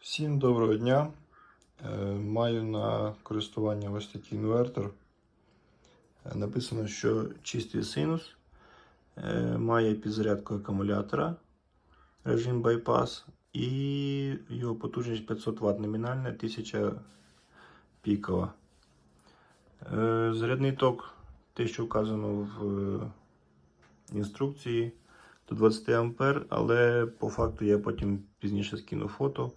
Всім доброго дня. Е, Маю на користування ось такий інвертор. Е, Написано, що чистий синус е, має підзарядку акумулятора режим байпас і його потужність 500 Вт номінальна, 1000 пікова. Зарядний ток, те, що вказано в інструкції, до 20 А, але по факту я потім пізніше скину фото.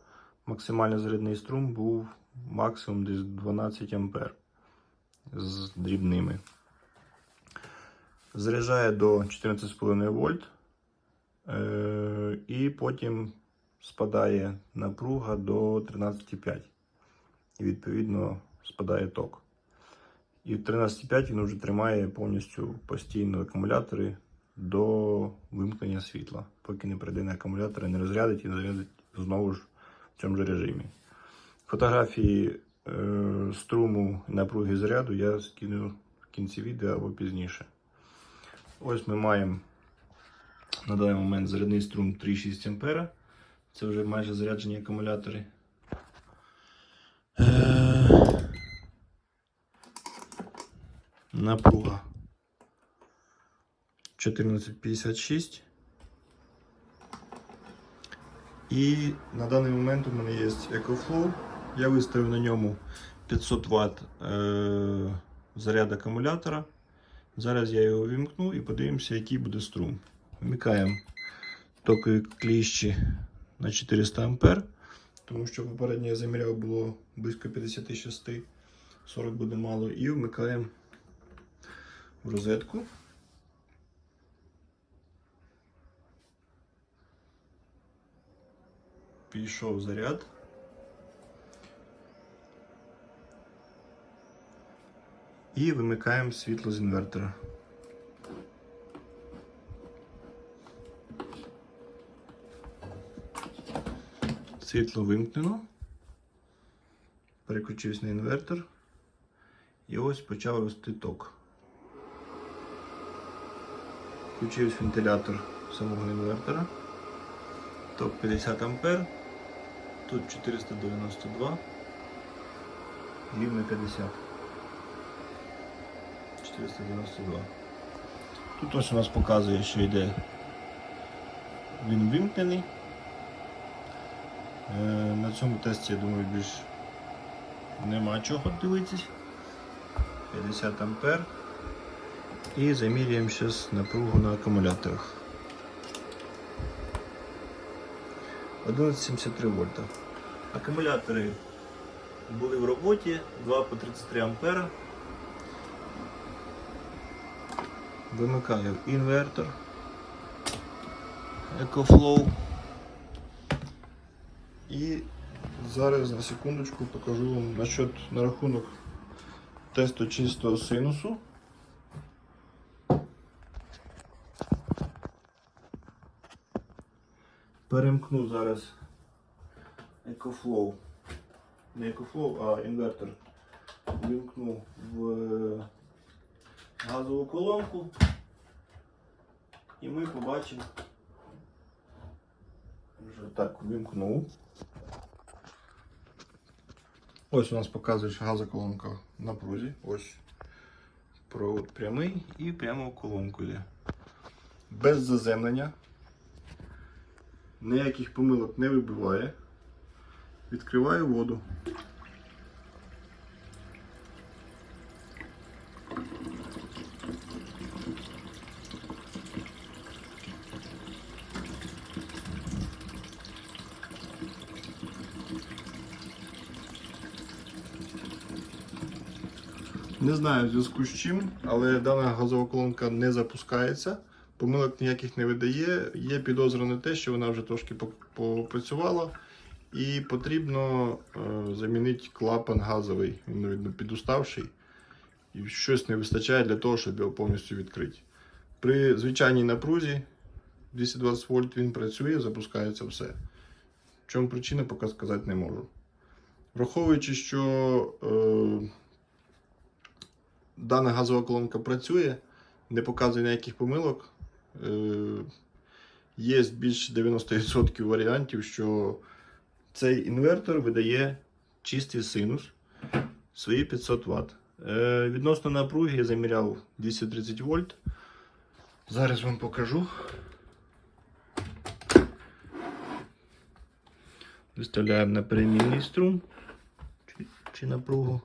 Максимальний зарядний струм був максимум десь 12 А з дрібними. Заряджає до 14,5 вольт. Е, і потім спадає напруга до 13,5. І відповідно спадає ток. І в 13,5 він вже тримає повністю постійно акумулятори до вимкнення світла, поки не прийде на акумулятор і не розрядить і не зарядить знову ж в цьому ж режимі. Фотографії е, струму напруги заряду я скину в кінці відео або пізніше. Ось ми маємо на даний момент зарядний струм 3,6 А. Це вже майже заряджені акумулятори. Е, Напруга 1456. І на даний момент у мене є EcoFlow. Я виставив на ньому 500 Вт е, заряд акумулятора. Зараз я його вімкну і подивимося, який буде струм. Вмикаємо токові кліщі на 400 А, тому що попередньо я заміряв було близько 56, 40 буде мало. І вмикаємо в розетку. Пішов заряд. І вимикаємо світло з інвертора. Світло вимкнено. Переключився на інвертор. І ось почав рости ток. Включився вентилятор самого інвертора. Ток 50 А. Тут 492. Рівно 50. 492. Тут ось у нас показує, що йде він вимкнений. Е, На цьому тесті, я думаю, більш нема чого дивитись. 50 А. І замірюємо зараз напругу на акумуляторах. 1173 вольта. Акумулятори були в роботі 2 по 33 ампера. Вимикаю інвертор. EcoFlow. І зараз на секундочку покажу вам насчет на рахунок тесту чистого синусу. Перемкну зараз EcoFlow. Не EcoFlow, а інвертор. Вимкну в газову колонку і ми побачимо. Вже так вимкнув. Ось у нас показує, що газова колонка в напрузі. Ось провод прямий і прямо в колонку йде. Без заземлення. Ніяких помилок не вибиває. Відкриваю воду. Не знаю в зв'язку з чим, але дана газова колонка не запускається. Помилок ніяких не видає. Є підозра на те, що вона вже трошки по- попрацювала. І потрібно е, замінити клапан газовий. Він видно підуставший. І щось не вистачає для того, щоб його повністю відкрити. При звичайній напрузі 220 вольт він працює, запускається все. В чому причина, поки сказати не можу. Враховуючи, що е, дана газова колонка працює, не показує ніяких помилок. Е, Є більше 90% варіантів, що цей інвертор видає чистий синус свої 500 Вт. Е, відносно напруги я заміряв 230 вольт. Зараз вам покажу. Виставляємо на перемінний струм чи, чи напругу.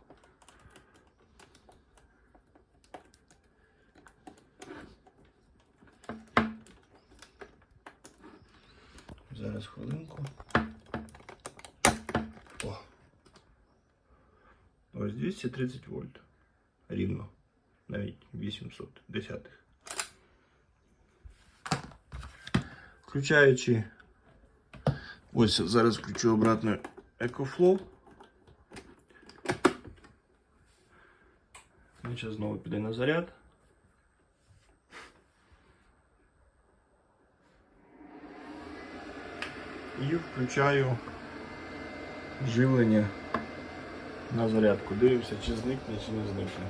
Зараз хвилинку. О. Ось 230 вольт. Рівно. Навіть 800 десятих. Включаючи. Ось зараз включу обратно EcoFlow. Він зараз знову піде на заряд. І включаю живлення на зарядку. Дивимося, чи зникне, чи не зникне.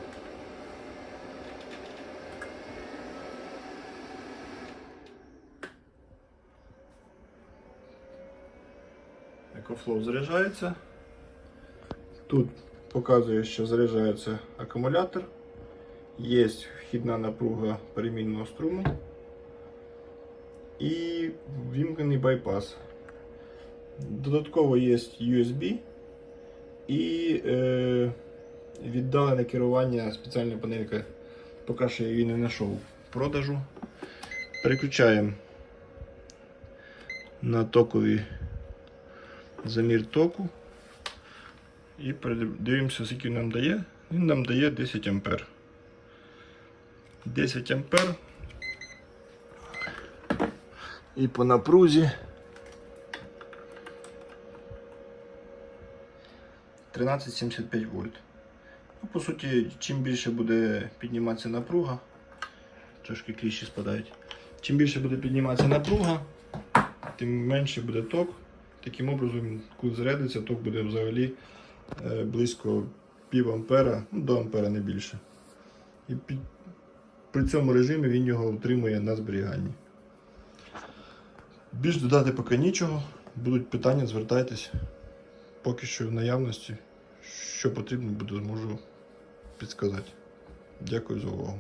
EcoFlow заряджається. Тут показує, що заряджається акумулятор. Є вхідна напруга перемінного струму і вімкнений байпас. Додатково є USB і е, віддалене керування спеціальна панелька. Поки що я її не знайшов продажу. Переключаємо на токовий замір току. І дивимося, скільки нам дає. Він нам дає 10 ампер. 10 ампер. І по напрузі 1375 вольт. Ну, по суті, чим більше буде підніматися напруга, трошки кліщі спадають. Чим більше буде підніматися напруга, тим менше буде ток. Таким образом, коли зарядиться, ток буде взагалі е, близько пів ампера, ну, до ампера не більше. І під, при цьому режимі він його утримує на зберіганні. Більш додати поки нічого. Будуть питання, звертайтесь. Поки що в наявності. Що потрібно буде, зможу підсказати. Дякую за увагу.